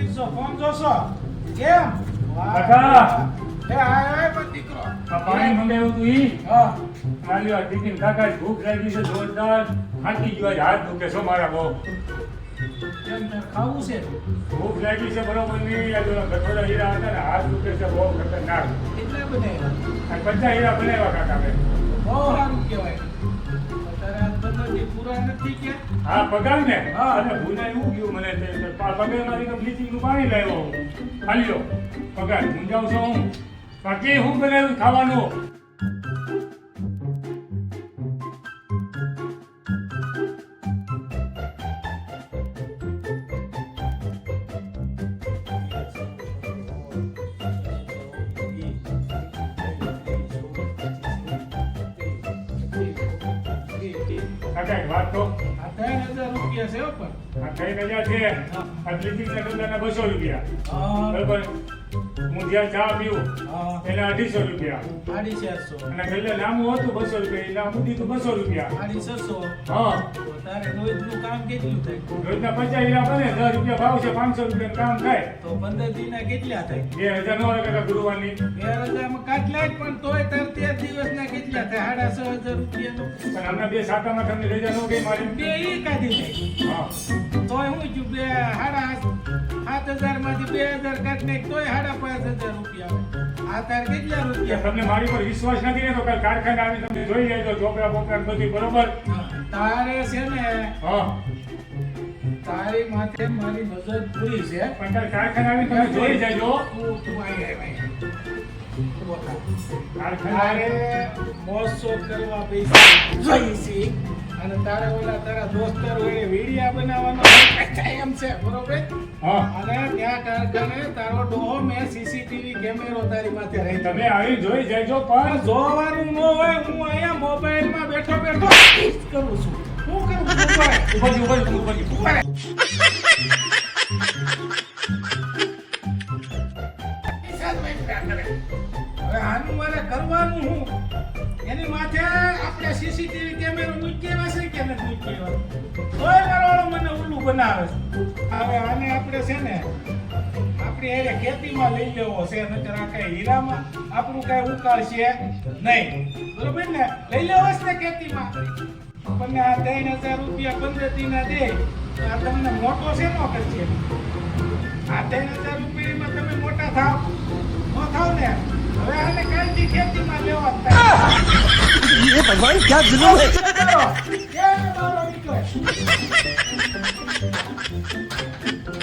કિસ્સો ફોન જોશો? કેમ? કાકા. એ આય આય પણ દીકરો. પાણી મંગાવ્યું તું ઈ? હા. આલ્યો ટિફિન કાકા ભૂખ લાગી છે જોરદાર. થાકી ગયો હાથ દુખે છો મારા બહુ. ખાવું છે? ભૂખ લાગી છે બરોબર નહીં ગઠોડા હીરા હતા ને હાથ દુખે છે બહુ ખતરનાક. કેટલા બને આ બધા હીરા બનાવ્યા કાકા મેં. હા પગાર ને? હા. અને ભૂલાય એવું ગયું મને પગાર તો બ્લીચિંગનું પાણી લાવ્યો હાલ્યો. પગાર મૂંઝાવ છો હું. બાકી હું બનાવ્યું ખાવાનું? કાકા વાત તો? આ ત્રણ હજાર રૂપિયા છે પણ. આ છે. આ બસો રૂપિયા. બરોબર? હું જ્યાં ચા પીવું. એને અઢીસો રૂપિયા. ચારસો અને છેલ્લે લાંબુ હતું બસો રૂપિયા. એ લાંબુ દીધું બસો રૂપિયા. છસો હા. તારે રોજનું કામ કેટલું થાય? રોજના પચાસ હીરા બને દસ રૂપિયા ભાવ છે પાંચસો રૂપિયા કામ થાય. તો પંદર દિના કેટલા થાય? બે હજાર નો કાકા ગુરુવારની. બે હજારમાં કાટલા જ પણ તોય તાર તેર દિવસના કેટલા થાય? સાડા છ હજાર રૂપિયા પણ હમણાં બે સાતામાં તમને રજા નો ગઈ મારી. બે કાઢી હા. તોય હું છું બે સાડા સાત હજારમાંથી બે હજાર કાઢ નાખ તોય સાડા પાંચ હજાર રૂપિયા આ તાર કેટલા રૂપિયા? તમને મારી પર વિશ્વાસ નથી ને તો કાલ કારખાને આવી તમે જોઈ લેજો ચોપડા બોપડા બધી બરોબર? તારે છે ને હા. તારી માથે મારી નજર પૂરી છે. પણ કાલ કારખાને આવી તમે જોઈ જજો તું તું આવી તારે મોસો કરવા પૈસા જોઈએ છે. અને તારે ઓલા તારા દોસ્તર હોય વિડિયા બનાવવાનો એમ છે બરોબર? હા. અને ત્યાં કારખાને તારો ડોહો મેં સીસીટીવી કેમેરો તારી માથે રહી તમે આવી જોઈ જજો પણ જોવાનું ન હોય હું અહીંયા મોબાઈલમાં બેઠો બેઠો કરું છું. હું કરું છું? ઊભા રહે. ઉપર ઉપર ઉપર ઊભા રહે. હવે આનું મારે કરવાનું હું? એની માથે આપણે સીસીટીવી કેમેરો મૂકેવા છે કે નથી મૂકેવા તોય કરવાનું મને ઉલ્લું બનાવે હવે આને આપણે છે ને, આપણી એને ખેતીમાં લઈ લેવો છે, નકર આ કઈ હીરામાં આપણું કઈ ઉકાળશે નહીં. બરોબર ને? લઈ લેવો છે ને ખેતીમાં? આપણને આ ત્રણ હજાર રૂપિયા પંદરતીના દે, તો આ તમને મોટો છે નો કરશે આ ત્રણ હજાર રૂપિયામાં તમે મોટા થાવ નો થાવ ને હવે આને કાલથી ખેતીમાં લેવા જ થાય ये भगवान क्या जुलूम है ये